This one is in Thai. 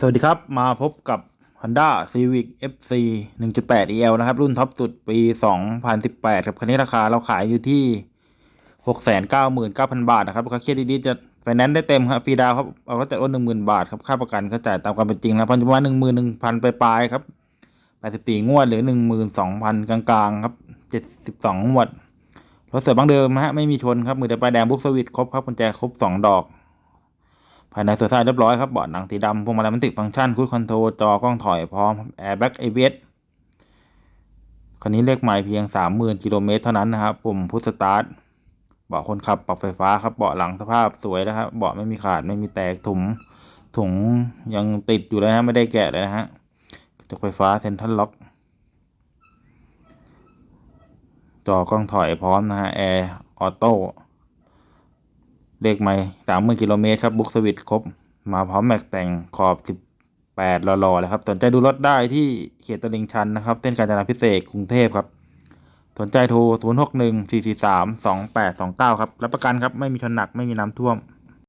สวัสดีครับ มาพบกับ Honda Civic FC 1.8 EL นะครับ รุ่นท็อปสุดปี 2018 ครับคันนี้ราคาเราขายอยู่ที่ 699,000 บาทนะครับลูกค้าเครียดดีๆจะไฟแนนซ์ได้เต็มครับฟรีดาวครับเอาก็จ่ายอ้น10,000 บาทครับ ค่าประกันก็จ่ายตามความเป็นจริงนะปัจจุบัน11,000 ไปปลายครับ 84 งวดหรือ 12,000 กลางๆ ครับ 72 งวดรถเสือบางเดิมนะฮะไม่มีชนครับมือแต่ปลายแดงบุ๊กสวิตครบครับกุญแจครบ 2 ดอก ภายในสวยสะอาดเรียบร้อยครับเบาะหนังสีดำพวงมาลัยมันติดฟังก์ชันคูดคอนโทรลจอกล้องถอยพร้อมแอร์แบ็กเอเคันนี้เลขใหม่เพียงสามหมื่นกิโลเมตรเท่านั้นนะครับปุ่มพุทสตาร์ทเบาะคนขับปรับไฟฟ้าครับเบาะหลังสภาพสวยนะครับเบาะไม่มีขาดไม่มีแตกถุงถุงยังติดอยู่เลยนะไม่ได้แกะเลยนะฮะกระจกไฟฟ้าเซ็นทรัลล็อกจอกล้องถอยพร้อมนะฮะแอร์ออโต้ เลขไม่สามหมื่นกิโลเมตรครับบุ๊กสวิตครบ มาพร้อมแม็กแต่งขอบสิบแปดหล่อๆเลยครับ สนใจดูรถได้ที่เขตตลิ่งชันนะครับเส้นกาญจนาพิเศษกกรุงเทพครับ สนใจโทร 0 6 1 4 4 3 2 8 2 9 ครับ รับประกันครับ ไม่มีชนหนัก ไม่มีน้ำท่วม